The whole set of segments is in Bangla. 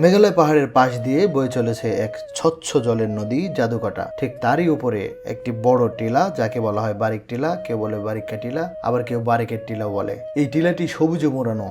মেঘালয় পাহাড়ের পাশ দিয়ে বয়ে চলেছে এক স্বচ্ছ জলের নদী জাদুকাটা ঠিক তারই উপরে একটি বড় টিলা, যাকে বলা হয় বারিক টিলা, কেউ বলে বারিকা টিলা, আবার কেউ বারিকের টিলাও বলে। এই টিলাটি সবুজে মোড়ানো।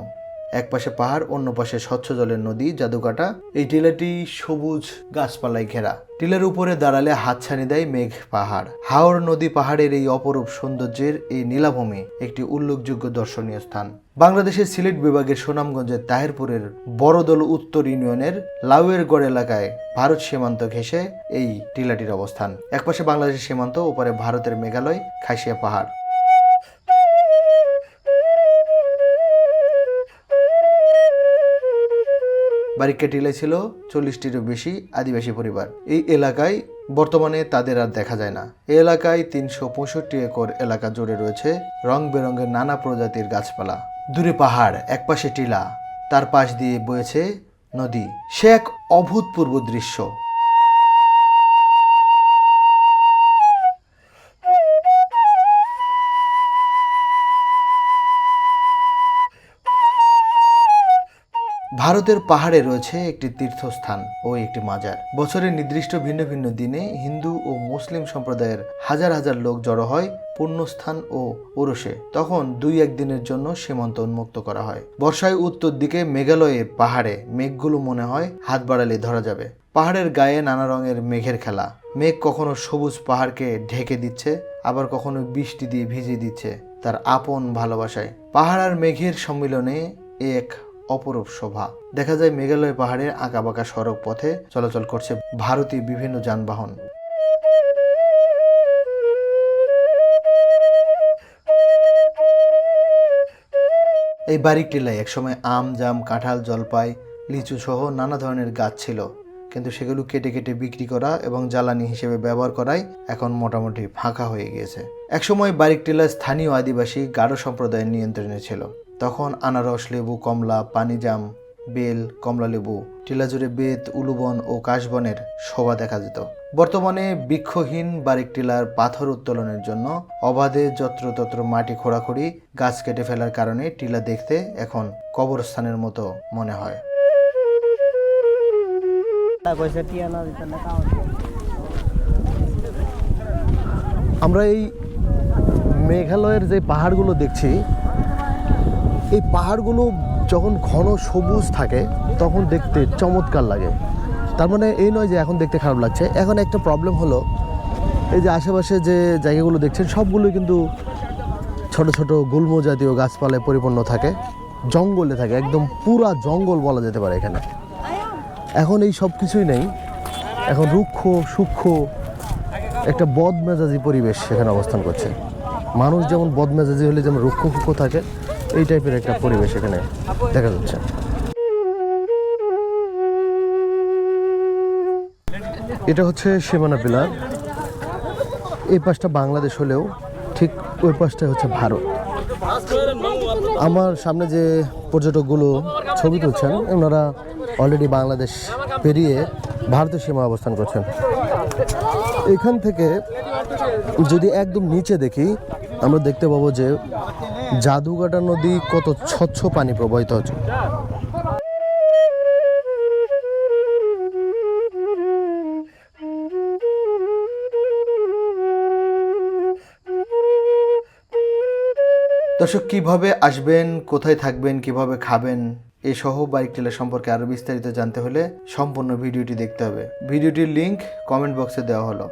এক পাশে পাহাড়, অন্য পাশে স্বচ্ছ জলের নদী, জাদুকাটা। এই টিলাটি সবুজ গাছপালায় ঘেরা। টিলার উপরে দাঁড়ালে হাতছানি দেয় মেঘ পাহাড়। হাওর নদী পাহাড়ের এই অপরূপ সৌন্দর্যের এই নীলাভূমি একটি উল্লেখযোগ্য দর্শনীয় স্থান। বাংলাদেশের সিলেট বিভাগের সুনামগঞ্জের তাহিরপুরের বড়দল উত্তর ইউনিয়নের লাউয়ের গড় এলাকায় ভারত সীমান্ত ঘেঁষে এই টিলাটির অবস্থান। একপাশে বাংলাদেশের সীমান্ত, ওপারে ভারতের মেঘালয়, খাসিয়া পাহাড়। বারিকা টিলায় ছিল চল্লিশটিরও বেশি আদিবাসী পরিবার। এই এলাকায় বর্তমানে তাদের আর দেখা যায় না। এ এলাকায় তিনশো পঁয়ষট্টি একর এলাকা জুড়ে রয়েছে রং বেরঙের নানা প্রজাতির গাছপালা। দূরে পাহাড়, একপাশে টিলা, তার পাশ দিয়ে বয়েছে নদী। সে এক অভূতপূর্ব দৃশ্য। ভারতের পাহাড়ে রয়েছে একটি তীর্থস্থান ও একটি মাজার। বছরের নির্দিষ্ট ভিন্ন ভিন্ন দিনে হিন্দু ও মুসলিম সম্প্রদায়ের হাজার হাজার লোক জড়ো হয় পুণ্যস্থান ও ওরসে। তখন দুই একদিনের জন্য সীমান্ত উন্মুক্ত করা হয়। বর্ষায় উত্তর দিকে মেঘালয়ে পাহাড়ে মেঘগুলো মনে হয় হাত বাড়ালে ধরা যাবে। পাহাড়ের গায়ে নানা রঙের মেঘের খেলা। মেঘ কখনো সবুজ পাহাড়কে ঢেকে দিচ্ছে, আবার কখনো বৃষ্টি দিয়ে ভিজিয়ে দিচ্ছে তার আপন ভালোবাসায়। পাহাড় আর মেঘের সম্মিলনে এক অপরূপ শোভা। দেখা যায় মেঘালয় পাহাড়ের আঁকাবাঁকা সড়ক পথে চলাচল করছে ভারতীয় বিভিন্ন যানবাহন। এই বারিক টিলায় একসময় আম, জাম, কাঁঠাল, জলপাই, লিচু সহ নানা ধরনের গাছ ছিল। কিন্তু সেগুলো কেটে কেটে বিক্রি করা এবং জ্বালানি হিসেবে ব্যবহার করাই এখন মোটামুটি ফাঁকা হয়ে গিয়েছে। একসময় বারিক টিলা স্থানীয় আদিবাসী গাঢ় সম্প্রদায়ের নিয়ন্ত্রণে ছিল। তখন আনারস লেবু, কমলা, পানিজাম, বেল, কমলা লেবু টিলা জুড়ে বেত, উলুবন ও কাশবনের শোভা দেখা যেত। বর্তমানে বৃক্ষহীন বারিক টিলার পাথর উত্তোলনের জন্য অবাধে যত্রতত্র মাটি খোঁড়াখুড়ি গাছ কেটে ফেলার কারণে টিলা দেখতে এখন কবরস্থানের মতো মনে হয়। আমরা এই মেঘালয়ের যে পাহাড়গুলো দেখছি এই পাহাড়গুলো যখন ঘন সবুজ থাকে, তখন দেখতে চমৎকার লাগে। তার মানে এই নয় যে এখন দেখতে খারাপ লাগছে। এখন একটা প্রবলেম হলো, এই যে আশেপাশে যে জায়গাগুলো দেখছেন, সবগুলোই কিন্তু ছোট ছোট গুল্ম জাতীয় গাছপালায় পরিপূর্ণ থাকে। জঙ্গলে থাকে, একদম পুরা জঙ্গল বলা যেতে পারে এখানে। এখন এই সব কিছুই নেই। এখন রুক্ষ, সূক্ষ্ম, একটা বদমেজাজি পরিবেশ সেখানে অবস্থান করছে। মানুষ যেমন বদমেজাজি হলে যেমন রুক্ষ সূক্ষ্ম থাকে এই টাইপের একটা পরিবেশ এখানে দেখা যাচ্ছে। এটা হচ্ছে সীমানা পিলার। এই পাশটা বাংলাদেশ হলেও ঠিক ওই পাশটা হচ্ছে ভারত। আমার সামনে যে পর্যটকগুলো ছবি তুলছেন, ওনারা অলরেডি বাংলাদেশ পেরিয়ে ভারতের সীমা অবস্থান করছেন। এখান থেকে যদি একদম নিচে দেখি, আমরা দেখতে পাবো যে জাদুকাটা নদী কত স্বচ্ছ পানি প্রবাহিত হচ্ছে। দর্শক, কীভাবে আসবেন, কোথায় থাকবেন, কীভাবে খাবেন এই সহ বাইক টেলা সম্পর্কে আরও বিস্তারিত জানতে হলে সম্পূর্ণ ভিডিওটি দেখতে হবে। ভিডিওটির লিংক কমেন্ট বক্সে দেওয়া হলো।